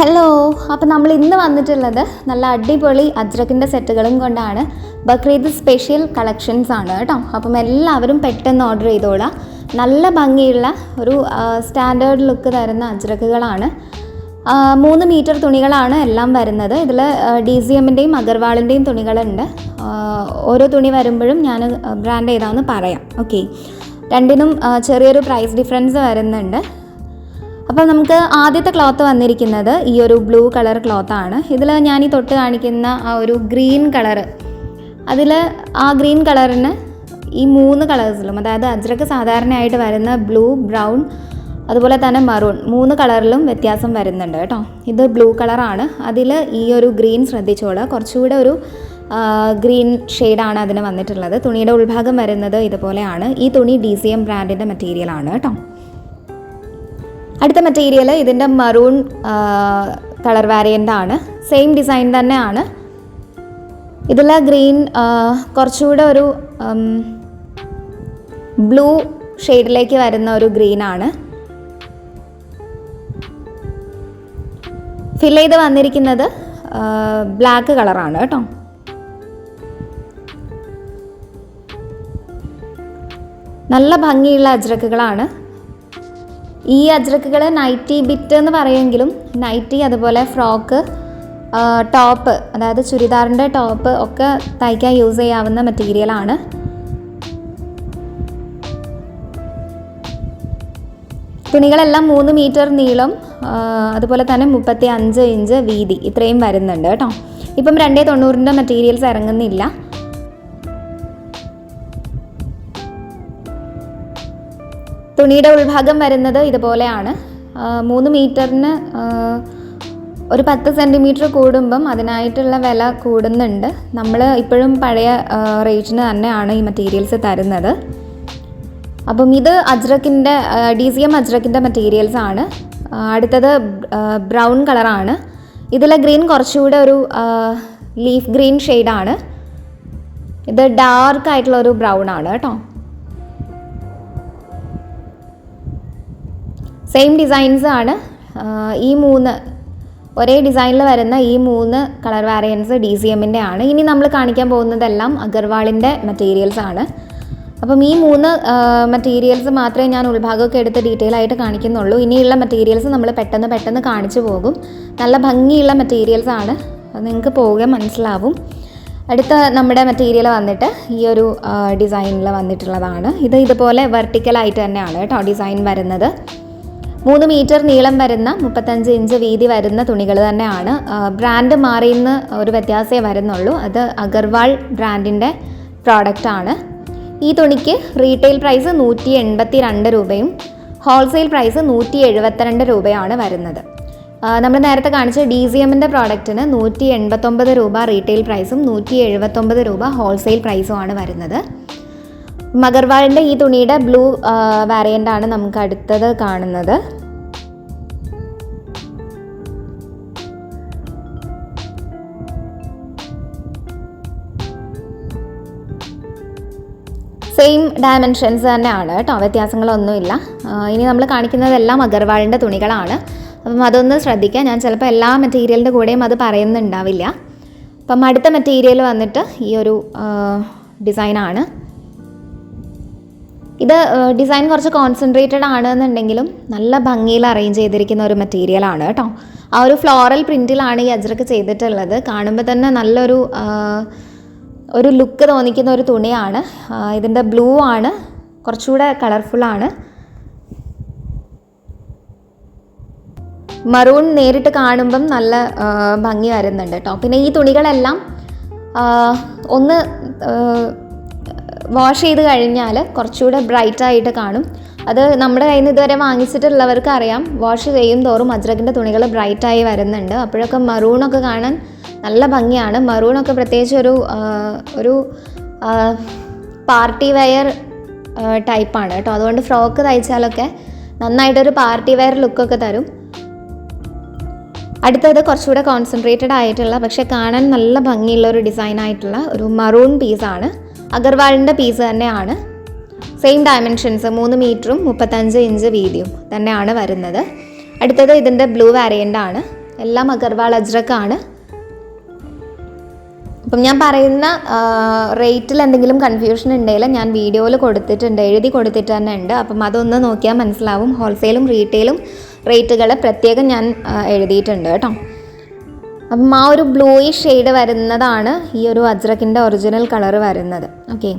Hello അപ്പോൾ നമ്മൾ ഇന്ന് വന്നിട്ടുള്ളത് നല്ല അടിപൊളി അജ്രക്കിന്റെ സെറ്റുകളും കൊണ്ടാണ്. ബക്രീദ് സ്പെഷ്യൽ കളക്ഷൻസ് ആണ് കേട്ടോ. അപ്പം എല്ലാവരും പെട്ടെന്ന് ഓർഡർ ചെയ്തോളാം. നല്ല ഭംഗിയുള്ള ഒരു സ്റ്റാൻഡേർഡ് ലുക്ക് തരുന്ന അജ്രക്കുകളാണ്. മൂന്ന് മീറ്റർ തുണികളാണ് എല്ലാം വരുന്നത്. ഇതിൽ ഡി സി എമ്മിന്റെയും അഗർവാളിന്റെയും തുണികളുണ്ട്. ഓരോ തുണി വരുമ്പോഴും ഞാൻ ബ്രാൻഡ് ഏതാണെന്ന് പറയാം. ഓക്കെ രണ്ടിനും ചെറിയൊരു പ്രൈസ് ഡിഫറൻസ് വരുന്നുണ്ട്. അപ്പോൾ നമുക്ക് ആദ്യത്തെ ക്ലോത്ത് വന്നിരിക്കുന്നത് ഈ ഒരു ബ്ലൂ കളർ ക്ലോത്താണ് ഇതിൽ ഞാൻ ഈ തൊട്ട് കാണിക്കുന്ന ആ ഒരു ഗ്രീൻ കളറ് അതിൽ ആ ഗ്രീൻ കളറിന് ഈ മൂന്ന് കളേഴ്സിലും അതായത് അജ്രക്ക് സാധാരണയായിട്ട് വരുന്ന ബ്ലൂ ബ്രൗൺ അതുപോലെ തന്നെ മറൂൺ മൂന്ന് കളറിലും വ്യത്യാസം വരുന്നുണ്ട് കേട്ടോ. ഇത് ബ്ലൂ കളറാണ് അതിൽ ഈ ഒരു ഗ്രീൻ ശ്രദ്ധിച്ചോളൂ കുറച്ചുകൂടെ ഒരു ഗ്രീൻ ഷെയ്ഡാണ് അതിന് വന്നിട്ടുള്ളത്. തുണിയുടെ ഉൾഭാഗം വരുന്നത് ഇതുപോലെയാണ്. ഈ തുണി ഡി സി എം ബ്രാൻഡിന്റെ മെറ്റീരിയലാണ് കേട്ടോ. അടുത്ത മെറ്റീരിയൽ ഇതിന്റെ മറൂൺ കളർ വാരിയന്റ് ആണ്. സെയിം ഡിസൈൻ തന്നെയാണ്. ഇതിൽ ഗ്രീൻ കുറച്ചുകൂടെ ഒരു ബ്ലൂ ഷെയ്ഡിലേക്ക് വരുന്ന ഒരു ഗ്രീനാണ് ഫിൽ ചെയ്ത് വന്നിരിക്കുന്നത് ബ്ലാക്ക് കളറാണ് കേട്ടോ. നല്ല ഭംഗിയുള്ള അജ്രക്കുകളാണ്. ഈ അജ്രക്കുകൾ നൈറ്റി ബിറ്റ് എന്ന് പറയുമെങ്കിലും നൈറ്റി അതുപോലെ ഫ്രോക്ക് ടോപ്പ് അതായത് ചുരിദാറിന്റെ ടോപ്പ് ഒക്കെ തയ്ക്കാൻ യൂസ് ചെയ്യാവുന്ന മെറ്റീരിയലാണ് തുണികളെല്ലാം മൂന്ന് മീറ്റർ നീളം അതുപോലെ തന്നെ മുപ്പത്തി അഞ്ച് ഇഞ്ച് വീതി ഇത്രയും വരുന്നുണ്ട് കേട്ടോ. ഇപ്പം രണ്ടേ തൊണ്ണൂറിന്റെ മെറ്റീരിയൽസ് ഇറങ്ങുന്നില്ല. തുണിയുടെ ഉൾഭാഗം വരുന്നത് ഇതുപോലെയാണ്. മൂന്ന് മീറ്ററിന് ഒരു പത്ത് സെന്റിമീറ്റർ കൂടുമ്പം അതിനായിട്ടുള്ള വില കൂടുന്നുണ്ട്. നമ്മൾ ഇപ്പോഴും പഴയ റേറ്റിന് തന്നെയാണ് ഈ മെറ്റീരിയൽസ് തരുന്നത്. അപ്പം ഇത് അജ്രക്കിന്റെ ഡി സി എം അജ്രക്കിന്റെ മെറ്റീരിയൽസ് ആണ്. അടുത്തത് ബ്രൗൺ കളറാണ്. ഇതിലെ ഗ്രീൻ കുറച്ചുകൂടെ ഒരു ലീഫ് ഗ്രീൻ ഷെയ്ഡാണ് ഇത് ഡാർക്ക് ആയിട്ടുള്ള ഒരു ബ്രൗൺ ആണ് കേട്ടോ. സെയിം ഡിസൈൻസ് ആണ്. ഈ മൂന്ന് ഒരേ ഡിസൈനിൽ വരുന്ന ഈ മൂന്ന് കളർ വാരിയൻസ് ഡി സി എമ്മിന്റെ ആണ്. ഇനി നമ്മൾ കാണിക്കാൻ പോകുന്നതെല്ലാം അഗർവാളിന്റെ മെറ്റീരിയൽസ് ആണ്. അപ്പം ഈ മൂന്ന് മെറ്റീരിയൽസ് മാത്രമേ ഞാൻ ഉൾഭാഗമൊക്കെ എടുത്ത് ഡീറ്റെയിൽ ആയിട്ട് കാണിക്കുന്നുള്ളൂ. ഇനിയുള്ള മെറ്റീരിയൽസ് നമ്മൾ പെട്ടെന്ന് പെട്ടെന്ന് കാണിച്ചു പോകും. നല്ല ഭംഗിയുള്ള മെറ്റീരിയൽസ് ആണ്. അത് നിങ്ങൾക്ക് പോകെ മനസ്സിലാവും. അടുത്ത നമ്മുടെ മെറ്റീരിയൽ വന്നിട്ട് ഈ ഒരു ഡിസൈനിൽ വന്നിട്ടുള്ളതാണ്. ഇത് ഇതുപോലെ വെർട്ടിക്കലായിട്ട് തന്നെയാണ് കേട്ടോ ഡിസൈൻ വരുന്നത്. മൂന്ന് മീറ്റർ നീളം വരുന്ന മുപ്പത്തഞ്ച് ഇഞ്ച് വീതി വരുന്ന തുണികൾ തന്നെയാണ്. ബ്രാൻഡ് മാറിയെന്ന് ഒരു വ്യത്യാസമേ വരുന്നുള്ളൂ. അത് അഗർവാൾ ബ്രാൻഡിന്റെ പ്രോഡക്റ്റാണ് ഈ തുണിക്ക് റീറ്റെയിൽ പ്രൈസ് നൂറ്റി എൺപത്തി രണ്ട് രൂപയും ഹോൾസെയിൽ പ്രൈസ് നൂറ്റി എഴുപത്തിരണ്ട് രൂപയാണ് വരുന്നത്. നമ്മൾ നേരത്തെ കാണിച്ച ഡി സി എമ്മിന്റെ പ്രോഡക്റ്റിന് നൂറ്റി എൺപത്തൊമ്പത് രൂപ റീറ്റെയിൽ പ്രൈസും നൂറ്റി എഴുപത്തൊമ്പത് രൂപ ഹോൾസെയിൽ പ്രൈസുമാണ് വരുന്നത്. മഗർവാളിന്റെ ഈ തുണിയുടെ ബ്ലൂ ആണ് നമുക്ക് അടുത്തത് കാണുന്നത്. സെയിം ഡയമെൻഷൻസ് തന്നെയാണ് കേട്ടോ വ്യത്യാസങ്ങളൊന്നുമില്ല. ഇനി നമ്മൾ കാണിക്കുന്നതെല്ലാം അഗർവാളിന്റെ തുണികളാണ്. അപ്പം അതൊന്ന് ശ്രദ്ധിക്കുക ഞാൻ ചിലപ്പോൾ എല്ലാ മെറ്റീരിയലിന്റെ കൂടെയും അത് പറയുന്നുണ്ടാവില്ല. അപ്പം അടുത്ത മെറ്റീരിയൽ വന്നിട്ട് ഈ ഒരു ഡിസൈനാണ് ഇത് ഡിസൈൻ കുറച്ച് കോൺസെൻട്രേറ്റഡ് ആണെന്നുണ്ടെങ്കിലും നല്ല ഭംഗിയിൽ അറേഞ്ച് ചെയ്തിരിക്കുന്ന ഒരു മെറ്റീരിയൽ ആണ് കേട്ടോ. ആ ഒരു ഫ്ലോറൽ പ്രിന്റിലാണ് ഈ അജ്രക്ക് ചെയ്തിട്ടുള്ളത്. കാണുമ്പോൾ തന്നെ നല്ലൊരു ഒരു ലുക്ക് തോന്നിക്കുന്ന ഒരു തുണിയാണ്. ഇതിന്റെ ബ്ലൂ ആണ്. കുറച്ചുകൂടെ കളർഫുള്ളാണ് മറൂൺ നേരിട്ട് കാണുമ്പം നല്ല ഭംഗി വരുന്നുണ്ട് കേട്ടോ. പിന്നെ ഈ തുണികളെല്ലാം ഒന്ന് വാഷ് ചെയ്ത് കഴിഞ്ഞാൽ കുറച്ചുകൂടെ ബ്രൈറ്റ് ആയിട്ട് കാണും. അത് നമ്മുടെ കയ്യിൽ നിന്ന് ഇതുവരെ വാങ്ങിച്ചിട്ടുള്ളവർക്ക് അറിയാം. വാഷ് ചെയ്യും തോറും അജ്രക്കിന്റെ തുണികൾ ബ്രൈറ്റായി വരുന്നുണ്ട്. അപ്പോഴൊക്കെ മറൂണൊക്കെ കാണാൻ നല്ല ഭംഗിയാണ്. മറൂണൊക്കെ പ്രത്യേകിച്ച് ഒരു ഒരു പാർട്ടി വെയർ ടൈപ്പാണ് കേട്ടോ. അതുകൊണ്ട് ഫ്രോക്ക് തയ്ച്ചാലൊക്കെ നന്നായിട്ടൊരു പാർട്ടി വെയർ ലുക്കൊക്കെ തരും. അടുത്തത് കുറച്ചുകൂടെ കോൺസെൻട്രേറ്റഡ് ആയിട്ടുള്ള പക്ഷെ കാണാൻ നല്ല ഭംഗിയുള്ള ഒരു ഡിസൈൻ ആയിട്ടുള്ള ഒരു മറൂൺ പീസാണ് അഗർവാളിന്റെ പീസ് തന്നെയാണ്. സെയിം ഡയമെൻഷൻസ് മൂന്ന് മീറ്ററും മുപ്പത്തഞ്ച് ഇഞ്ച് വീതിയും തന്നെയാണ് വരുന്നത്. അടുത്തത് ഇതിന്റെ ബ്ലൂ വാരിയന്റ് ആണ്. എല്ലാം അഗർവാൾ അജ്രക്കാണ് അപ്പം ഞാൻ പറയുന്ന റേറ്റിൽ എന്തെങ്കിലും കൺഫ്യൂഷൻ ഉണ്ടെങ്കിൽ ഞാൻ വീഡിയോയിൽ കൊടുത്തിട്ടുണ്ട് എഴുതി കൊടുത്തിട്ട് തന്നെ ഉണ്ട്. അപ്പം അതൊന്ന് നോക്കിയാൽ മനസ്സിലാവും. ഹോൾസെയിലും റീറ്റെയിലും റേറ്റുകൾ പ്രത്യേകം ഞാൻ എഴുതിയിട്ടുണ്ട് കേട്ടോ. അപ്പം ആ ഒരു ബ്ലൂയിഷ് ഷെയ്ഡ് വരുന്നതാണ് ഈ ഒരു അജ്രക്കിന്റെ ഒറിജിനൽ കളർ വരുന്നത്. ഓക്കെ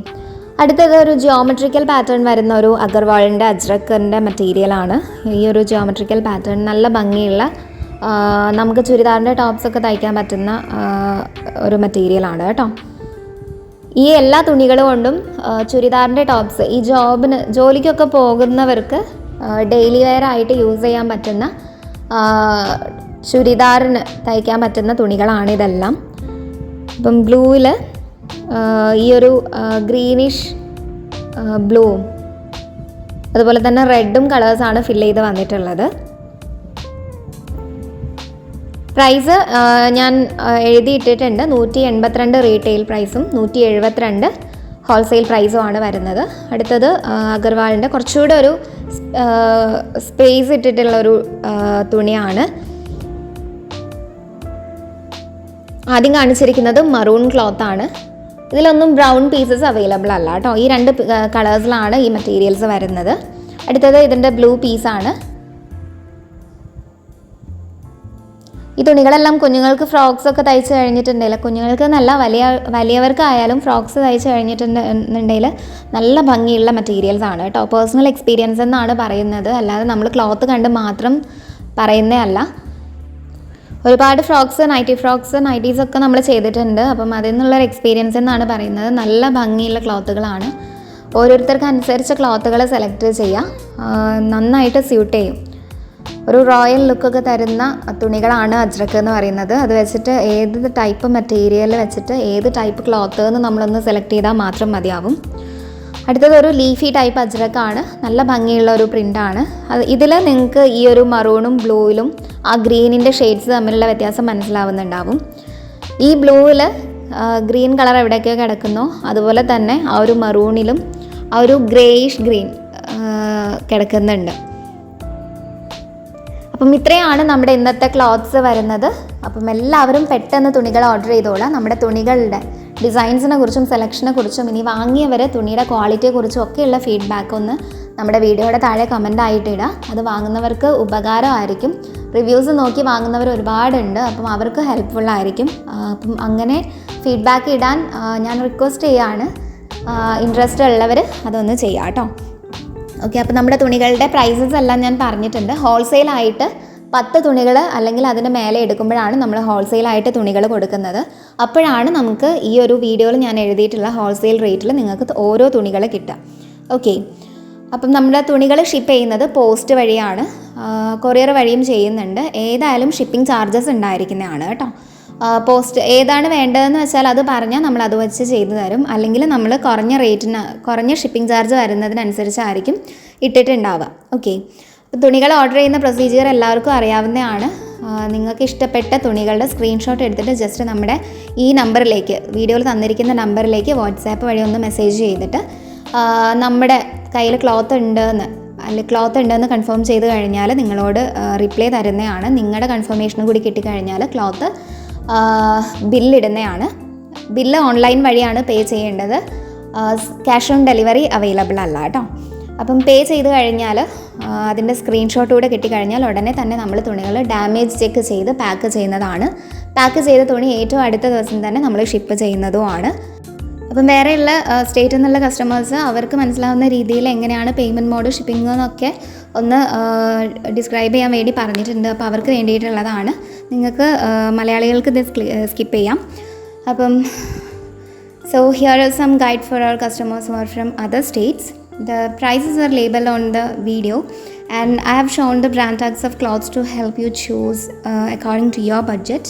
അടുത്തത് ഒരു ജിയോമെട്രിക്കൽ പാറ്റേൺ വരുന്ന ഒരു അഗർവാളിന്റെ അജ്രക്കിന്റെ മെറ്റീരിയലാണ് ഈ ഒരു ജിയോമെട്രിക്കൽ പാറ്റേൺ നല്ല ഭംഗിയുള്ള നമുക്ക് ചുരിദാറിന്റെ ടോപ്സ് ഒക്കെ തയ്ക്കാൻ പറ്റുന്ന ഒരു മെറ്റീരിയലാണ് കേട്ടോ. ഈ എല്ലാ തുണികൾ കൊണ്ടും ചുരിദാറിന്റെ ടോപ്സ് ഈ ജോബിന് ജോലിക്കൊക്കെ പോകുന്നവർക്ക് ഡെയിലി വെയർ ആയിട്ട് യൂസ് ചെയ്യാൻ പറ്റുന്ന ചുരിദാറിന് തയ്ക്കാൻ പറ്റുന്ന തുണികളാണ് ഇതെല്ലാം ഇപ്പം ബ്ലൂവിൽ ഈ ഒരു ഗ്രീനിഷ് ബ്ലൂവും അതുപോലെ തന്നെ റെഡും കളേഴ്സാണ് ഫിൽ ചെയ്ത് വന്നിട്ടുള്ളത്. പ്രൈസ് ഞാൻ എഴുതിയിട്ടിട്ടുണ്ട്. നൂറ്റി എൺപത്തിരണ്ട് റീറ്റെയിൽ പ്രൈസും നൂറ്റി എഴുപത്തിരണ്ട് ഹോൾസെയിൽ പ്രൈസുമാണ് വരുന്നത്. അടുത്തത് അഗർവാളിന്റെ കുറച്ചുകൂടെ ഒരു സ്പേസ് ഇട്ടിട്ടുള്ള ഒരു തുണിയാണ്. ആദ്യം കാണിച്ചിരിക്കുന്നത് മറൂൺ ക്ലോത്ത് ആണ്. ഇതിലൊന്നും ബ്രൗൺ പീസസ് അവൈലബിൾ അല്ല കേട്ടോ. ഈ രണ്ട് കളേഴ്സിലാണ് ഈ മെറ്റീരിയൽസ് വരുന്നത്. അടുത്തത് ഇതിന്റെ ബ്ലൂ പീസാണ് ഈ തുണികളെല്ലാം കുഞ്ഞുങ്ങൾക്ക് ഫ്രോക്സ് ഒക്കെ തയ്ച്ച് കഴിഞ്ഞിട്ടുണ്ടെങ്കിൽ കുഞ്ഞുങ്ങൾക്ക് നല്ല വലിയ വലിയവർക്കായാലും ഫ്രോക്സ് തയ്ച്ച് കഴിഞ്ഞിട്ടുണ്ടെങ്കിൽ നല്ല ഭംഗിയുള്ള മെറ്റീരിയൽസ് ആണ് കേട്ടോ. പേഴ്സണൽ എക്സ്പീരിയൻസ് എന്നാണ് പറയുന്നത്. അല്ലാതെ നമ്മൾ ക്ലോത്ത് കണ്ട് മാത്രം പറയുന്നേ അല്ല ഒരുപാട് ഫ്രോക്സ് നൈറ്റി ഫ്രോക്സ് നൈറ്റീസ് ഒക്കെ നമ്മൾ ചെയ്തിട്ടുണ്ട്. അപ്പം അതിൽ നിന്നുള്ളൊരു എക്സ്പീരിയൻസ് എന്നാണ് പറയുന്നത്. നല്ല ഭംഗിയുള്ള ക്ലോത്തുകളാണ്. ഓരോരുത്തർക്ക് അനുസരിച്ച് ക്ലോത്തുകൾ സെലക്ട് ചെയ്യുക നന്നായിട്ട് സ്യൂട്ട് ചെയ്യും. ഒരു റോയൽ ലുക്കൊക്കെ തരുന്ന തുണികളാണ് അജ്രക്ക് എന്ന് പറയുന്നത്. അത് വെച്ചിട്ട് ഏത് ടൈപ്പ് മെറ്റീരിയൽ വെച്ചിട്ട് ഏത് ടൈപ്പ് ക്ലോത്ത് എന്ന് നമ്മളൊന്ന് സെലക്ട് ചെയ്താൽ മാത്രം മതിയാവും. അടുത്തത് ഒരു ലീഫി ടൈപ്പ് അജ്രക്കാണ് നല്ല ഭംഗിയുള്ള ഒരു പ്രിന്റാണ് അത് ഇതിൽ നിങ്ങൾക്ക് ഈ ഒരു മറൂണും ബ്ലൂവിലും ആ ഗ്രീനിന്റെ ഷെയ്ഡ്സ് തമ്മിലുള്ള വ്യത്യാസം മനസ്സിലാവുന്നുണ്ടാവും. ഈ ബ്ലൂവിൽ ഗ്രീൻ കളർ എവിടെയൊക്കെ കിടക്കുന്നോ. അതുപോലെ തന്നെ ആ ഒരു മറൂണിലും ആ ഒരു ഗ്രേയിഷ് ഗ്രീൻ കിടക്കുന്നുണ്ട്. അപ്പം ഇത്രയാണ് നമ്മുടെ ഇന്നത്തെ ക്ലോത്ത്സ് വരുന്നത്. അപ്പം എല്ലാവരും പെട്ടെന്ന് തുണികൾ ഓർഡർ ചെയ്തോളാം. നമ്മുടെ തുണികളുടെ ഡിസൈൻസിനെ കുറിച്ചും സെലക്ഷനെ കുറിച്ചും ഇനി വാങ്ങിയവരെ തുണിയുടെ ക്വാളിറ്റിയെ കുറിച്ചും ഒക്കെയുള്ള ഫീഡ്ബാക്ക് ഒന്ന് നമ്മുടെ വീഡിയോയുടെ താഴെ കമന്റ് ആയിട്ട് ഇടാം. അത് വാങ്ങുന്നവർക്ക് ഉപകാരമായിരിക്കും. റിവ്യൂസ് നോക്കി വാങ്ങുന്നവർ ഒരുപാടുണ്ട് അപ്പം അവർക്ക് ആയിരിക്കും. അപ്പം അങ്ങനെ ഫീഡ്ബാക്ക് ഇടാൻ ഞാൻ റിക്വസ്റ്റ് ചെയ്യാണ്. ഇൻട്രസ്റ്റ് ഉള്ളവർ അതൊന്ന് ചെയ്യാം കേട്ടോ. ഓക്കെ അപ്പോൾ നമ്മുടെ തുണികളുടെ പ്രൈസസ് എല്ലാം ഞാൻ പറഞ്ഞിട്ടുണ്ട്. ഹോൾസെയിലായിട്ട് പത്ത് തുണികൾ അല്ലെങ്കിൽ അതിന് മേലെ എടുക്കുമ്പോഴാണ് നമ്മൾ ഹോൾസെയിലായിട്ട് തുണികൾ കൊടുക്കുന്നത്. അപ്പോഴാണ് നമുക്ക് ഈ ഒരു വീഡിയോയിൽ ഞാൻ എഴുതിയിട്ടുള്ള ഹോൾസെയിൽ റേറ്റിൽ നിങ്ങൾക്ക് ഓരോ തുണികൾ കിട്ടുക. ഓക്കെ അപ്പം നമ്മുടെ തുണികൾ ഷിപ്പ് ചെയ്യുന്നത് പോസ്റ്റ് വഴിയാണ്. കൊറിയർ വഴിയും ചെയ്യുന്നുണ്ട്. ഏതായാലും ഷിപ്പിംഗ് ചാർജസ് ഉണ്ടായിരിക്കുന്നതാണ് കേട്ടോ. പോസ്റ്റ് ഏതാണ് വേണ്ടതെന്ന് വെച്ചാൽ അത് പറഞ്ഞാൽ നമ്മൾ അത് വെച്ച് ചെയ്തു തരും. അല്ലെങ്കിൽ നമ്മൾ കുറഞ്ഞ റേറ്റിന് കുറഞ്ഞ ഷിപ്പിംഗ് ചാർജ് വരുന്നതിനനുസരിച്ചായിരിക്കും ഇട്ടിട്ടുണ്ടാവുക. ഓക്കെ തുണികൾ ഓർഡർ ചെയ്യുന്ന പ്രൊസീജിയർ എല്ലാവർക്കും അറിയാവുന്നതാണ്. നിങ്ങൾക്ക് ഇഷ്ടപ്പെട്ട തുണികളുടെ സ്ക്രീൻഷോട്ട് എടുത്തിട്ട് ജസ്റ്റ് നമ്മുടെ ഈ നമ്പറിലേക്ക് വീഡിയോയിൽ തന്നിരിക്കുന്ന നമ്പറിലേക്ക് വാട്സാപ്പ് വഴി ഒന്ന് മെസ്സേജ് ചെയ്തിട്ട് നമ്മുടെ കയ്യിൽ ക്ലോത്ത് ഉണ്ടെന്ന്. അല്ലെങ്കിൽ ക്ലോത്ത് ഉണ്ടെന്ന് കൺഫേം ചെയ്ത് കഴിഞ്ഞാൽ നിങ്ങളോട് റിപ്ലൈ തരുന്നതാണ്. നിങ്ങളുടെ കൺഫർമേഷനും കൂടി കിട്ടിക്കഴിഞ്ഞാൽ ക്ലോത്ത് ബില്ലിടുന്നതാണ്. ബില്ല് ഓൺലൈൻ വഴിയാണ് പേ ചെയ്യേണ്ടത്. ക്യാഷ് ഓൺ ഡെലിവറി അവൈലബിൾ അല്ല കേട്ടോ. അപ്പം പേ ചെയ്ത് കഴിഞ്ഞാൽ അതിന്റെ സ്ക്രീൻഷോട്ട് കൂടെ കിട്ടിക്കഴിഞ്ഞാൽ ഉടനെ തന്നെ നമ്മൾ തുണികൾ ഡാമേജ് ചെക്ക് ചെയ്ത് പാക്ക് ചെയ്യുന്നതാണ്. പാക്ക് ചെയ്ത തുണി ഏറ്റവും അടുത്ത ദിവസം തന്നെ നമ്മൾ ഷിപ്പ് ചെയ്യുന്നതുമാണ്. അപ്പം വേറെയുള്ള സ്റ്റേറ്റിൽ നിന്നുള്ള കസ്റ്റമേഴ്സ് അവർക്ക് മനസ്സിലാവുന്ന രീതിയിൽ എങ്ങനെയാണ് പേയ്മെന്റ് മോഡ് ഷിപ്പിംഗ് എന്നൊക്കെ ഒന്ന് ഡിസ്ക്രൈബ് ചെയ്യാൻ വേണ്ടി പറഞ്ഞിട്ടുണ്ട് അപ്പോൾ അവർക്ക് വേണ്ടിയിട്ടുള്ളതാണ് നിങ്ങൾക്ക് മലയാളികൾക്ക് ഇത് സ്കിപ്പ് ചെയ്യാം അപ്പം so here guide for our customers who are from other states. The prices are labeled on the video and I have shown the brand tags of clothes to help you choose uh, according to your budget.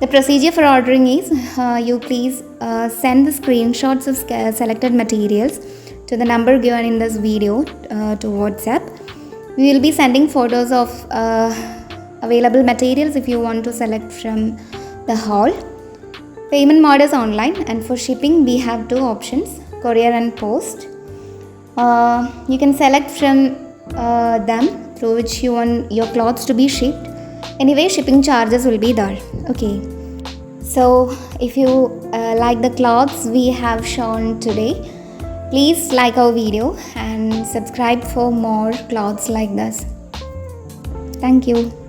The procedure for ordering is uh, you please uh, send the screenshots of selected materials to the number given in this video uh, to WhatsApp. We will be sending photos of uh, available materials if you want to select from the haul. Payment mode is online, and for shipping, we have two options courier and post. Uh, you can select from uh, them through which you want your clothes to be shipped. Anyway shipping charges will be there. Okay. So if you uh, like the clothes we have shown today please like our video and subscribe for more clothes like this. Thank you